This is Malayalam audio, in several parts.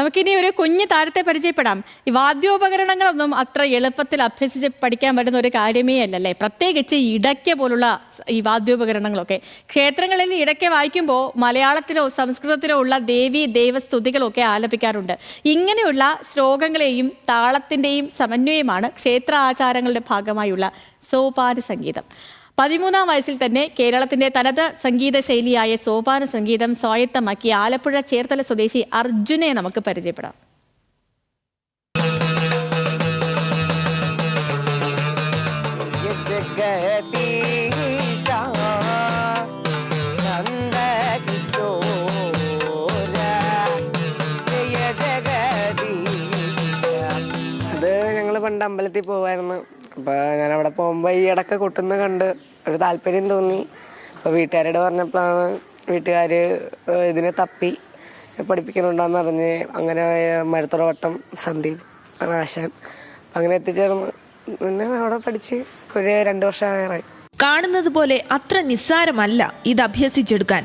നമുക്കിനി ഒരു കുഞ്ഞു താരത്തെ പരിചയപ്പെടാം. ഈ വാദ്യോപകരണങ്ങളൊന്നും അത്ര എളുപ്പത്തിൽ അഭ്യസിച്ച് പഠിക്കാൻ പറ്റുന്ന ഒരു കാര്യമേ അല്ലല്ലേ? പ്രത്യേകിച്ച് ഇടയ്ക്ക പോലുള്ള ഈ വാദ്യോപകരണങ്ങളൊക്കെ. ക്ഷേത്രങ്ങളിൽ ഇടയ്ക്ക വായിക്കുമ്പോൾ മലയാളത്തിലോ സംസ്കൃതത്തിലോ ഉള്ള ദേവി ദേവസ്തുതികളൊക്കെ ആലപിക്കാറുണ്ട്. ഇങ്ങനെയുള്ള ശ്ലോകങ്ങളെയും താളത്തിന്റെയും സമന്വയമാണ് ക്ഷേത്ര ആചാരങ്ങളുടെ ഭാഗമായുള്ള സോപാന സംഗീതം പതിമൂന്നാം വയസ്സിൽ തന്നെ കേരളത്തിന്റെ തനത് സംഗീത ശൈലിയായ സോപാന സംഗീതം സ്വായത്തമാക്കിയ ആലപ്പുഴ ചേർത്തല സ്വദേശി അർജുനെ നമുക്ക് പരിചയപ്പെടാം. അമ്പലത്തിൽ പോവായിരുന്നു. അപ്പോൾ ഞാൻ അവിടെ പോകുമ്പോൾ ഈ ഇടയ്ക്ക് കൊട്ടുന്ന കണ്ട് ഒരു താല്പര്യം തോന്നി. അപ്പോൾ വീട്ടുകാരോട് പറഞ്ഞപ്പോഴാണ് വീട്ടുകാർ ഇതിനെ തപ്പി പഠിപ്പിക്കുന്നുണ്ടെന്ന് പറഞ്ഞ് അങ്ങനെ മരത്തുറവട്ടം സന്ദീപ് ആശാൻ. അങ്ങനെ എത്തിച്ചേർന്ന്. പിന്നെ അവിടെ പഠിച്ച് ഒരു രണ്ട് വർഷമായി കാണുന്നത് പോലെ അത്ര നിസ്സാരമല്ല ഇത് അഭ്യസിച്ചെടുക്കാൻ.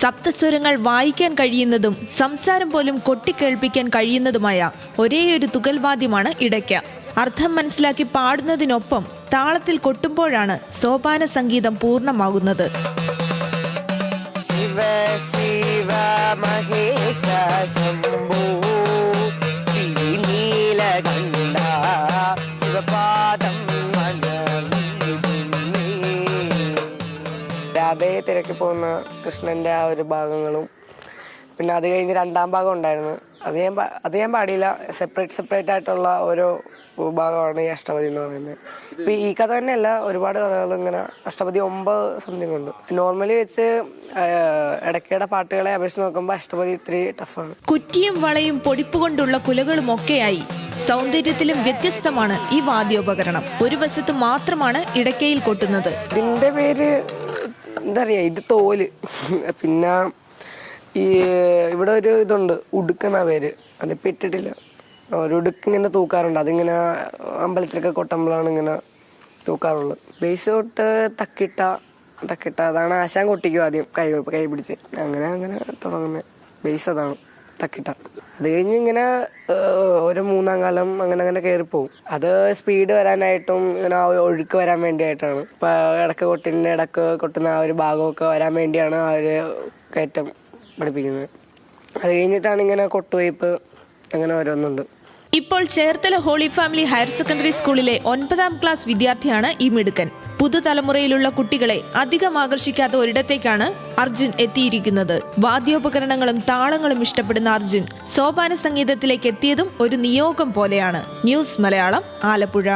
സപ്തസ്വരങ്ങൾ വായിക്കാൻ കഴിയുന്നതും സംസാരം പോലും കൊട്ടിക്കേൾപ്പിക്കാൻ കഴിയുന്നതുമായ ഒരേയൊരു തുകൽവാദ്യമാണ് ഇടയ്ക്ക. അർത്ഥം മനസ്സിലാക്കി പാടുന്നതിനൊപ്പം താളത്തിൽ കൊട്ടുമ്പോഴാണ് സോപാന സംഗീതം പൂർണമാകുന്നത് ശിവ ശിവ മഹേശ ശംഭോ ശ്രീനീലകണ്ഠ ശിവപാദം മനമിടുന്നേ. രാധയെ തിരക്കി പോകുന്ന കൃഷ്ണന്റെ ആ ഒരു ഭാഗങ്ങളും പിന്നെ അത് കഴിഞ്ഞ് രണ്ടാം ഭാഗം ഉണ്ടായിരുന്നു അത് ഞാൻ അത് ഞാൻ പാടിയില്ല. സെപ്പറേറ്റ് സെപ്പറേറ്റ് ആയിട്ടുള്ള ഓരോ ഭാഗമാണ് ഈ അഷ്ടപതി എന്ന് പറയുന്നത്. ഇപ്പൊ ഈ കഥ തന്നെയല്ല ഒരുപാട് കഥകൾ ഇങ്ങനെ അഷ്ടപതി ഒമ്പത് സംതിങ് ഉണ്ട്. നോർമലി വെച്ച് ഇടയ്ക്കിടെ പാട്ടുകളെ അപേക്ഷിച്ച് നോക്കുമ്പോൾ അഷ്ടപതി ഇത്തിരി ടഫാണ് കുറ്റിയും വളയും പൊടിപ്പ് കൊണ്ടുള്ള കുലകളും ഒക്കെയായി. സൗന്ദര്യത്തിലും വ്യത്യസ്തമാണ് ഈ വാദ്യോപകരണം. ഒരു വശത്ത് മാത്രമാണ് ഇടയ്ക്കയിൽ കൊട്ടുന്നത്. ഇതിന്റെ പേര് എന്താ പറയാ ഇത് തോൽ. പിന്നെ ഈ ഇവിടെ ഒരു ഇതുണ്ട്. ഉടുക്കുന്ന പേര്? അതിപ്പോ ഇട്ടിട്ടില്ല. ഒരു ഉടുക്ക് ഇങ്ങനെ തൂക്കാറുണ്ട്. അതിങ്ങനെ അമ്പലത്തിലൊക്കെ കൊട്ടുമ്പോഴാണ് ഇങ്ങനെ തൂക്കാറുള്ളത്. ബേസ് തൊട്ട് തക്കിട്ട തക്കിട്ട. അതാണ് ആശാൻ കൊട്ടിക്കും ആദ്യം കൈ കൈ പിടിച്ച്. അങ്ങനെ അങ്ങനെ തുടങ്ങുന്നത് ബേസ് അതാണ് തക്കിട്ട. അത് കഴിഞ്ഞ് ഇങ്ങനെ ഒരു മൂന്നാം കാലം അങ്ങനെ അങ്ങനെ കയറി പോകും അത് സ്പീഡ് വരാനായിട്ടും ഇങ്ങനെ ആ ഒഴുക്ക് വരാൻ വേണ്ടിയായിട്ടാണ്. ഇപ്പൊ ഇടയ്ക്ക് കൊട്ടിന്റെ ഇടയ്ക്ക് കൊട്ടുന്ന ആ ഒരു ഭാഗമൊക്കെ വരാൻ വേണ്ടിയാണ് ആ ഒരു കയറ്റം. പഠിപ്പിക്കുന്നത്. അത് കഴിഞ്ഞിട്ടാണ് ഇങ്ങനെ കൊട്ടുവയ്പ്പ് അങ്ങനെ ഓരോന്നുണ്ട്. ഇപ്പോൾ Cherthala holy family higher secondary സ്കൂളിലെ ഒൻപതാം ക്ലാസ് വിദ്യാർത്ഥിയാണ് ഈ മിടുക്കൻ. പുതുതലമുറയിലുള്ള കുട്ടികളെ അധികം ആകർഷിക്കാത്ത ഒരിടത്തേക്കാണ് അർജുൻ എത്തിയിരിക്കുന്നത്. വാദ്യോപകരണങ്ങളും താളങ്ങളും ഇഷ്ടപ്പെടുന്ന അർജുൻ സോപാന സംഗീതത്തിലേക്ക് എത്തിയതും ഒരു നിയോഗം പോലെയാണ്. ന്യൂസ് മലയാളം ആലപ്പുഴ.